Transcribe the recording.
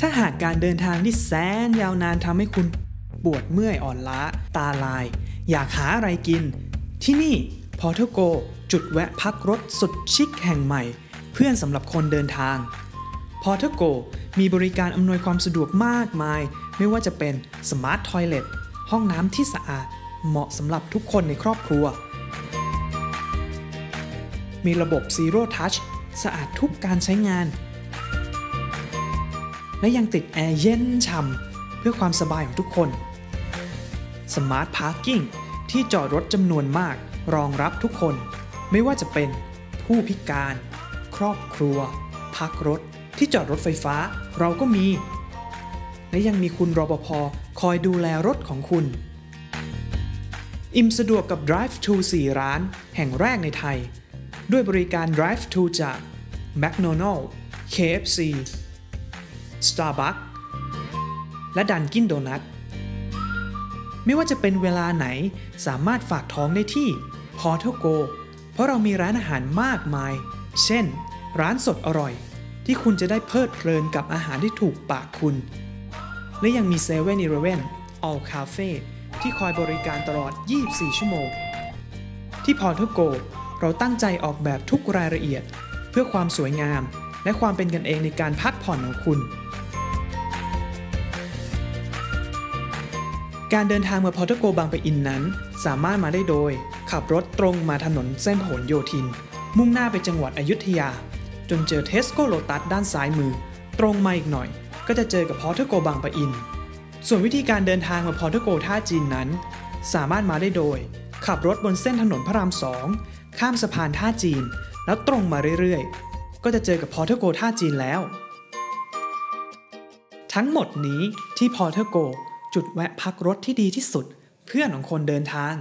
ถ้าหากการเดินทางที่แสนยาวนานทำให้คุณปวดเมื่อยอ่อนล้า ตาลาย อยากหาอะไรกิน ที่นี่พอเทโกจุดแวะพักรถสุดชิคแห่งใหม่ เพื่อนสำหรับคนเดินทาง พอเทโกมีบริการอำนวยความสะดวกมากมาย ไม่ว่าจะเป็นสมาร์ททอยเลทห้องน้ำที่สะอาด เหมาะสำหรับทุกคนในครอบครัว มีระบบ Zero Touch สะอาดทุกการใช้งาน และยังติดแอร์เย็นฉ่ำเพื่อความสบายของทุกคน Smart Parking ที่จอดรถจำนวนมากรองรับทุกคน ไม่ว่าจะเป็นผู้พิการ ครอบครัว พักรถ ที่จอดรถไฟฟ้า เราก็มี และยังมีคุณรปภคอยดูแลรถของคุณ อิ่มสะดวกกับ Drive to 4 ร้าน แห่งแรกในไทย ด้วยบริการ Drive to จาก McDonald KFC Starbucks และ Dunkin' Donut ไม่ว่าจะเป็นเวลาไหนสามารถฝากท้องได้ที่ Portal Go เพราะเรามีร้านอาหารมากมาย เช่น ร้านสดอร่อย ที่คุณจะได้เพลิดเพลินกับอาหารที่ถูกปากคุณ และยังมี7 e เ e ่ e อ All Cafe ที่คอยบริการตลอด 24 ชั่วโมง ที่ Portal Go เราตั้งใจออกแบบทุกรายละเอียด เพื่อความสวยงาม และความเป็นกันเองในการพักผ่อนของคุณ การเดินทางมาพอร์ตโกบางปะอินนั้น สามารถมาได้โดย ขับรถตรงมาถนนเส้นผลโยธิน มุ่งหน้าไปจังหวัดอยุธยา จนเจอเทสโก้โลตัสด้านซ้ายมือ ตรงมาอีกหน่อย ก็จะเจอกับพอร์ตโกบางปะอิน ส่วนวิธีการเดินทางมาพอร์ตโกท่าจีนนั้น สามารถมาได้โดย ขับรถบนเส้นถนนพระรามสองข้ามสะพานท่าจีน แล้วตรงมาเรื่อย ก็จะเจอกับพอร์ตโกท่าจีนแล้ว ทั้งหมดนี้ที่พอร์ตโกจุดแวะพักรถที่ดีที่สุด เพื่อนของคนเดินทาง